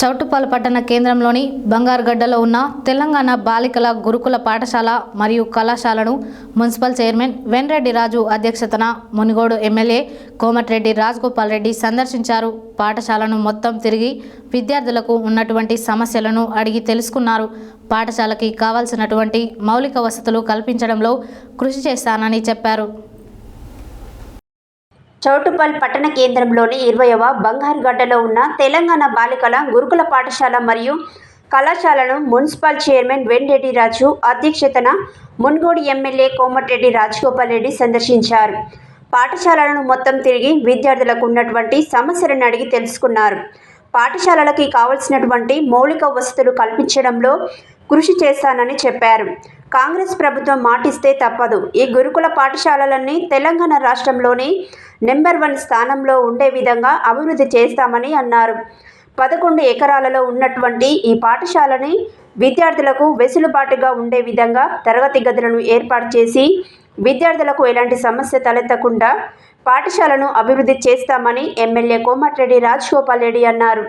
చౌటుపాల పట్టణ కేంద్రంలోని బంగారుగడ్డలో ఉన్న తెలంగాణ బాలికల గురుకుల పాఠశాల మరియు కళాశాలను మున్సిపల్ చైర్మన్ వెన్రెడ్డి రాజు అధ్యక్షతన మునిగోడు ఎమ్మెల్యే కోమటిరెడ్డి రాజగోపాల్ రెడ్డి సందర్శించారు. పాఠశాలను మొత్తం తిరిగి విద్యార్థులకు ఉన్నటువంటి సమస్యలను అడిగి తెలుసుకున్నారు. పాఠశాలకి కావాల్సినటువంటి మౌలిక వసతులు కల్పించడంలో కృషి చేస్తానని చెప్పారు. చౌటుపల్ పట్టణ కేంద్రంలోని ఇరవయవ బంగారుగడ్డలో ఉన్న తెలంగాణ బాలికల గురుకుల పాఠశాల మరియు కళాశాలను మున్సిపల్ చైర్మన్ వెంరెడ్డి రాజు అధ్యక్షతన మున్గోడు ఎమ్మెల్యే కోమటిరెడ్డి రాజగోపాల్ రెడ్డి సందర్శించారు. పాఠశాలలను మొత్తం తిరిగి విద్యార్థులకు ఉన్నటువంటి సమస్యలను అడిగి తెలుసుకున్నారు. పాఠశాలలకి కావలసినటువంటి మౌలిక వసతులు కల్పించడంలో కృషి చేస్తానని చెప్పారు. కాంగ్రెస్ ప్రభుత్వం మాటిస్తే తప్పదు. ఈ గురుకుల పాఠశాలలన్నీ తెలంగాణ రాష్ట్రంలోని నెంబర్ వన్ స్థానంలో ఉండే విధంగా అభివృద్ధి చేస్తామని అన్నారు. పదకొండు ఎకరాలలో ఉన్నటువంటి ఈ పాఠశాలని విద్యార్థులకు వెసులుబాటుగా ఉండే విధంగా తరగతి గదులను ఏర్పాటు చేసి విద్యార్థులకు ఎలాంటి సమస్య తలెత్తకుండా పాఠశాలను అభివృద్ధి చేస్తామని ఎమ్మెల్యే కోమటిరెడ్డి రాజగోపాల్ రెడ్డి అన్నారు.